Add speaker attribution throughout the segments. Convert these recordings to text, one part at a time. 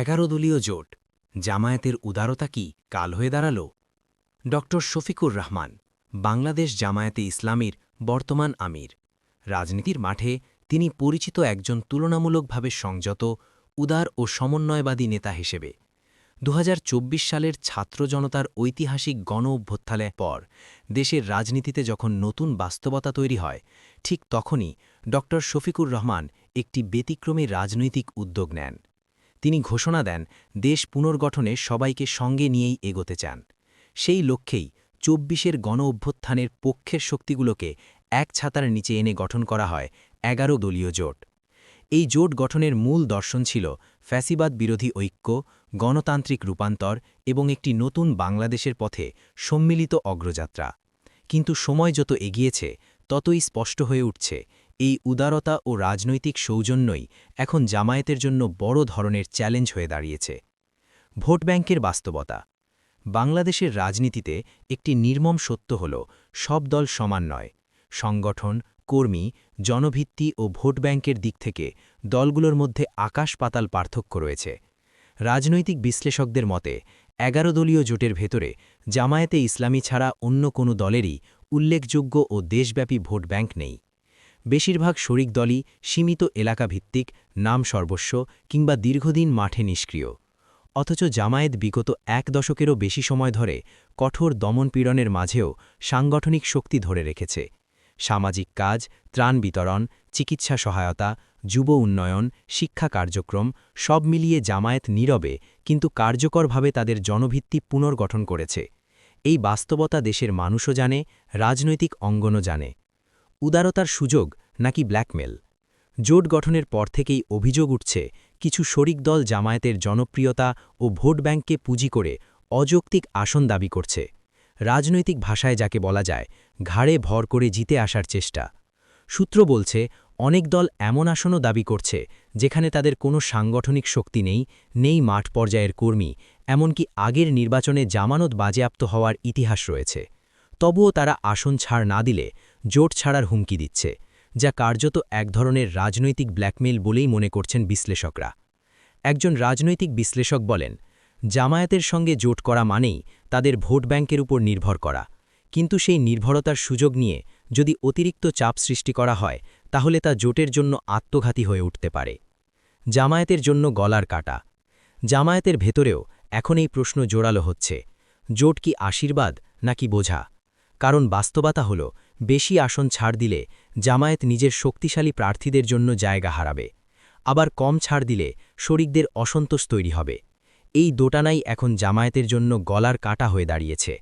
Speaker 1: এগারো দলীয় জোট, জামায়াতের উদারতা কি কাল হয়ে দাঁড়াল? ড. শফিকুর রহমান, বাংলাদেশ জামায়াতে ইসলামীর বর্তমান আমির। রাজনীতির মাঠে তিনি পরিচিত একজন তুলনামূলকভাবে সংযত, উদার ও সমন্বয়বাদী নেতা হিসেবে। দু হাজার চব্বিশ সালের ছাত্র জনতার ঐতিহাসিক গণ অভ্যুত্থানের পর দেশের রাজনীতিতে যখন নতুন বাস্তবতা তৈরি হয়, ঠিক তখনই ড. শফিকুর রহমান একটি ব্যতিক্রমী রাজনৈতিক উদ্যোগ নেন। তিনি ঘোষণা দেন, দেশ পুনর্গঠনে সবাইকে সঙ্গে নিয়েই এগোতে চান। সেই লক্ষ্যেই চব্বিশের গণ অভ্যুত্থানের পক্ষের শক্তিগুলোকে এক ছাতার নিচে এনে গঠন করা হয় এগারো দলীয় জোট। এই জোট গঠনের মূল দর্শন ছিল ফ্যাসিবাদ বিরোধী ঐক্য, গণতান্ত্রিক রূপান্তর এবং একটি নতুন বাংলাদেশের পথে সম্মিলিত অগ্রযাত্রা। কিন্তু সময় যত এগিয়েছে, ততই স্পষ্ট হয়ে উঠছে এই উদারতা ও রাজনৈতিক সৌজন্যই এখন জামায়াতের জন্য বড় ধরনের চ্যালেঞ্জ হয়ে দাঁড়িয়েছে। ভোট ব্যাংকের বাস্তবতা। বাংলাদেশের রাজনীতিতে একটি নির্মম সত্য হল, সব দল সমান নয়। সংগঠন, কর্মী, জনভিত্তি ও ভোট ব্যাংকের দিক থেকে দলগুলোর মধ্যে আকাশ পাতাল পার্থক্য রয়েছে। রাজনৈতিক বিশ্লেষকদের মতে, এগারো দলীয় জোটের ভেতরে জামায়াতে ইসলামী ছাড়া অন্য কোনো দলেরই উল্লেখযোগ্য ও দেশব্যাপী ভোট ব্যাংক নেই। বেশিরভাগ শরিক দলই সীমিত এলাকাভিত্তিক, নাম সর্বস্ব কিংবা দীর্ঘদিন মাঠে নিষ্ক্রিয়। অথচ জামায়েত বিগত এক দশকেরও বেশি সময় ধরে কঠোর দমনপীড়নের মাঝেও সাংগঠনিক শক্তি ধরে রেখেছে। সামাজিক কাজ, ত্রাণ বিতরণ, চিকিৎসা সহায়তা, যুব উন্নয়ন, শিক্ষা কার্যক্রম সব মিলিয়ে জামায়াত নীরবে কিন্তু কার্যকরভাবে তাদের জনভিত্তি পুনর্গঠন করেছে। এই বাস্তবতা দেশের মানুষও জানে, রাজনৈতিক অঙ্গনও জানে। উদারতার সুযোগ নাকি ব্ল্যাকমেল? জোট গঠনের পর থেকেই অভিযোগ উঠছে, কিছু শরিক দল জামায়াতের জনপ্রিয়তা ও ভোট ব্যাংককে পুঁজি করে অযৌক্তিক আসন দাবি করছে। রাজনৈতিক ভাষায় যাকে বলা যায়, ঘাড়ে ভর করে জিতে আসার চেষ্টা। সূত্র বলছে, অনেক দল এমন আসনও দাবি করছে, যেখানে তাদের কোনো সাংগঠনিক শক্তি নেই নেই মাঠ পর্যায়ের কর্মী, এমনকি আগের নির্বাচনে জামানত বাজেয়াপ্ত হওয়ার ইতিহাস রয়েছে। তবুও তারা আসন ছাড় না দিলে জোট ছাড়ার হুমকি দিচ্ছে, যা কার্যত এক ধরনের রাজনৈতিক ব্ল্যাকমেল বলেই মনে করছেন বিশ্লেষকরা। একজন রাজনৈতিক বিশ্লেষক বলেন, জামায়াতের সঙ্গে জোট করা মানেই তাদের ভোট ব্যাংকের উপর নির্ভর করা। কিন্তু সেই নির্ভরতার সুযোগ নিয়ে যদি অতিরিক্ত চাপ সৃষ্টি করা হয়, তাহলে তা জোটের জন্য আত্মঘাতী হয়ে উঠতে পারে। জামায়াতের জন্য গলার কাটা। জামায়াতের ভেতরেও এখন এই প্রশ্ন জোরালো হচ্ছে, জোট কি আশীর্বাদ নাকি বোঝা? কারণ বাস্তবতা হল, বেশি আসন ছাড় দিলে জামায়াত নিজের শক্তিশালী প্রার্থীদের জন্য জায়গা হারাবে। আবার কম ছাড় দিলে শরিকদের অসন্তোষ তৈরি হবে। এই দোটানাই এখন জামায়াতের জন্য গলার কাটা হয়ে দাঁড়িয়েছে।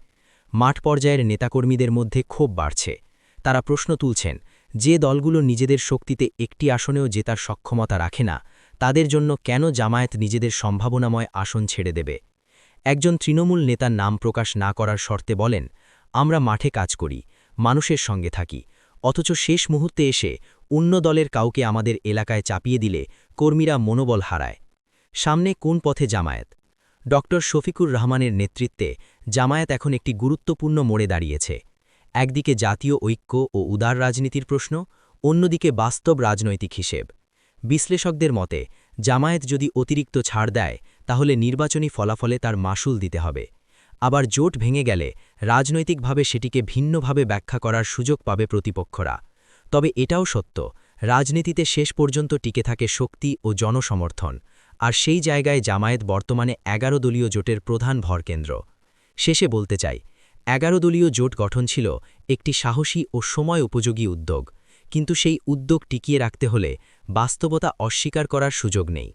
Speaker 1: মাঠ পর্যায়ের নেতাকর্মীদের মধ্যে ক্ষোভ বাড়ছে। তারা প্রশ্ন তুলছেন, যে দলগুলো নিজেদের শক্তিতে একটি আসনেও জেতার সক্ষমতা রাখে না, তাদের জন্য কেন জামায়াত নিজেদের সম্ভাবনাময় আসন ছেড়ে দেবে? একজন তৃণমূল নেতার নাম প্রকাশ না করার শর্তে বলেন আমরা মাঠে কাজ করি, মানুষের সঙ্গে থাকি। অথচ শেষ মুহূর্তে এসে অন্য দলের কাউকে আমাদের এলাকায় চাপিয়ে দিলে কর্মীরা মনোবল হারায়। সামনে কোন পথে জামায়াত? ড. শফিকুর রহমানের নেতৃত্বে জামায়াত এখন একটি গুরুত্বপূর্ণ মোড়ে দাঁড়িয়েছে। একদিকে জাতীয় ঐক্য ও উদার রাজনীতির প্রশ্ন, অন্যদিকে বাস্তব রাজনৈতিক হিসেব। বিশ্লেষকদের মতে, জামায়াত যদি অতিরিক্ত ছাড় দেয়, তাহলে নির্বাচনী ফলাফলে তার মাসুল দিতে হবে। আবার জোট ভেঙে গেলে রাজনৈতিকভাবে সেটিকে ভিন্নভাবে ব্যাখ্যা করার সুযোগ পাবে প্রতিপক্ষরা। তবে এটাও সত্য, রাজনীতিতে শেষ পর্যন্ত টিকে থাকে শক্তি ও জনসমর্থন, আর সেই জায়গায় জামায়াত বর্তমানে এগারো দলীয় জোটের প্রধান ভরকেন্দ্র শেষে বলতে চাই, এগারো দলীয় জোট গঠন ছিল একটি সাহসী ও সময় উপযোগী উদ্যোগ, কিন্তু সেই উদ্যোগ টিকিয়ে রাখতে হলে বাস্তবতা অস্বীকার করার সুযোগ নেই।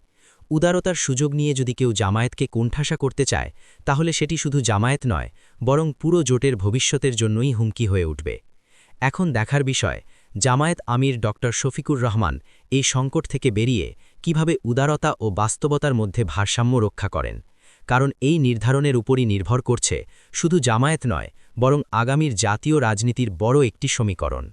Speaker 1: উদারতার সুযোগ নিয়ে যদি কেউ জামায়াতকে কোণঠাসা করতে চায়, তাহলে সেটি শুধু জামায়াত নয়, বরং পুরো জোটের ভবিষ্যতের জন্যই হুমকি হয়ে উঠবে। এখন দেখার বিষয়, জামায়াত আমির ড. শফিকুর রহমান এই সংকট থেকে বেরিয়ে কীভাবে উদারতা ও বাস্তবতার মধ্যে ভারসাম্য রক্ষা করেন। কারণ এই নির্ধারণের উপরই নির্ভর করছে শুধু জামায়াত নয়, বরং আগামীর জাতীয় রাজনীতির বড় একটি সমীকরণ।